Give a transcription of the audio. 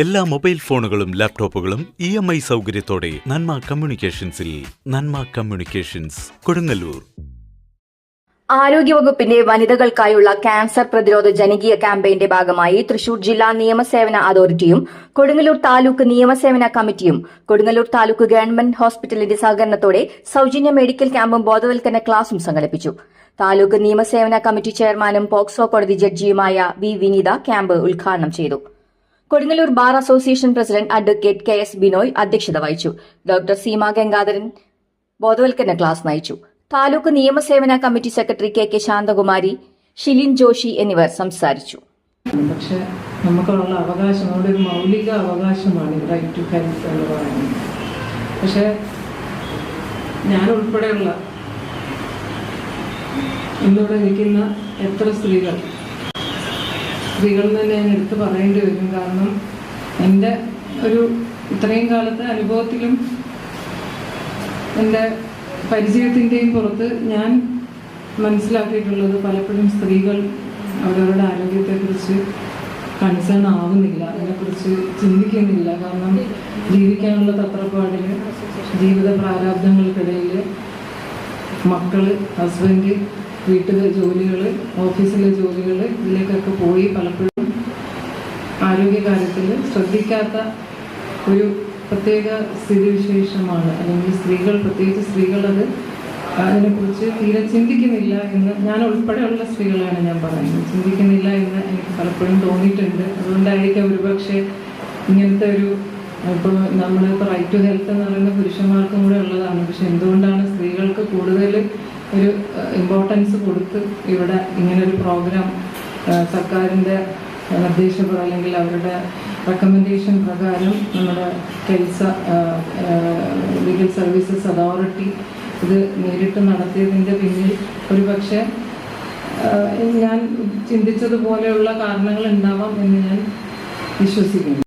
എല്ലാ മൊബൈൽ ഫോണുകളും ലാപ്ടോപ്പുകളും ഇ എം ഐ സൗകര്യത്തോടെ നന്മ കമ്മ്യൂണിക്കേഷൻസിൽ നന്മ കമ്മ്യൂണിക്കേഷൻസ് കൊടുങ്ങല്ലൂർ. ആരോഗ്യവകുപ്പിന്റെ വനിതകൾക്കായുള്ള ക്യാൻസർ പ്രതിരോധ ജനകീയ ക്യാമ്പയിന്റെ ഭാഗമായി തൃശൂർ ജില്ലാ നിയമസേവന അതോറിറ്റിയും കൊടുങ്ങല്ലൂർ താലൂക്ക് നിയമസേവന കമ്മിറ്റിയും കൊടുങ്ങല്ലൂർ താലൂക്ക് ഗവൺമെന്റ് ഹോസ്പിറ്റലിന്റെ സഹകരണത്തോടെ സൌജന്യ മെഡിക്കൽ ക്യാമ്പും ബോധവൽക്കരണ ക്ലാസും സംഘടിപ്പിച്ചു. താലൂക്ക് നിയമസേവന കമ്മിറ്റി ചെയർമാനും പോക്സോ കോടതി ജഡ്ജിയുമായ വി വിനീത ക്യാമ്പ് ഉദ്ഘാടനം ചെയ്തു. Kodungallur bar association president advocate K S Binoy അധ്യക്ഷത വഹിച്ചു. ഡോക്ടർ സീമ ഗംഗാധരൻ ബോധവൽക്കരണ ക്ലാസ് നയിച്ചു. Taluk നിയമസേവന committee secretary K K Shanthakumari Shilin Joshi എന്നിവർ സംസാരിച്ചു. പക്ഷെ നമുക്കുള്ള അവകാശം നമ്മുടെ ഒരു മൗലിക അവകാശമാണ് റൈറ്റ് ടു ഹെൽത്ത് എന്ന് പറയുന്നത്. പക്ഷെ ഞാൻ ഉൾപ്പെടെയുള്ള ഇന്നിവിടെ നിൽക്കുന്ന എത്ര സ്ത്രീകൾ സ്ത്രീകൾ തന്നെ ഞാൻ എടുത്ത് പറയേണ്ടി വരും. കാരണം എന്റെ ഒരു ഇത്രയും കാലത്തെ അനുഭവത്തിലും എന്റെ പരിചയത്തിന്റെയും പുറത്ത് ഞാൻ മനസ്സിലാക്കിയിട്ടുള്ളത് പലപ്പോഴും സ്ത്രീകൾ അവരവരുടെ ആരോഗ്യത്തെക്കുറിച്ച് കൺസേൺ ആവുന്നില്ല. അതിനെക്കുറിച്ച് ചിന്തിക്കുന്നില്ല. കാരണം ജീവിക്കാനുള്ള തത്രപ്പാടിൽ ജീവിത പ്രാരാബ്ദങ്ങൾക്കിടയിൽ മക്കൾ ഹസ്ബൻഡ് വീട്ടിലെ ജോലികൾ ഓഫീസിലെ ജോലികൾ ഇതിലേക്കൊക്കെ പോയി പലപ്പോഴും ആരോഗ്യകാര്യത്തിൽ ശ്രദ്ധിക്കാത്ത ഒരു പ്രത്യേക സ്ഥിതിവിശേഷമാണ്. അല്ലെങ്കിൽ സ്ത്രീകൾ പ്രത്യേകിച്ച് സ്ത്രീകളത് അതിനെക്കുറിച്ച് തീരെ ചിന്തിക്കുന്നില്ല എന്ന് ഞാൻ ഉൾപ്പെടെയുള്ള സ്ത്രീകളാണ് ഞാൻ പറയുന്നത്. ചിന്തിക്കുന്നില്ല എന്ന് എനിക്ക് പലപ്പോഴും തോന്നിയിട്ടുണ്ട്. അതുകൊണ്ടായിരിക്കാം ഒരുപക്ഷെ ഇങ്ങനത്തെ ഒരു ഇപ്പോൾ നമ്മൾ ഇപ്പോൾ റൈറ്റ് ടു ഹെൽത്ത് എന്ന് പറയുന്ന പുരുഷന്മാർക്കും ഇമ്പോർട്ടൻസ് കൊടുത്ത് ഇവിടെ ഇങ്ങനൊരു പ്രോഗ്രാം സർക്കാരിന്റെ നിർദ്ദേശങ്ങൾ അല്ലെങ്കിൽ അവരുടെ റെക്കമെൻഡേഷൻ പ്രകാരം നമ്മുടെ കെൽസ ലീഗൽ സർവീസസ് അതോറിറ്റി ഇത് നേരിട്ട് നടത്തിയതിന്റെ പിന്നിൽ ഒരു പക്ഷേ ഞാൻ ചിന്തിച്ചതുപോലെയുള്ള കാരണങ്ങൾ ഉണ്ടാവാം എന്ന് ഞാൻ വിശ്വസിക്കുന്നു.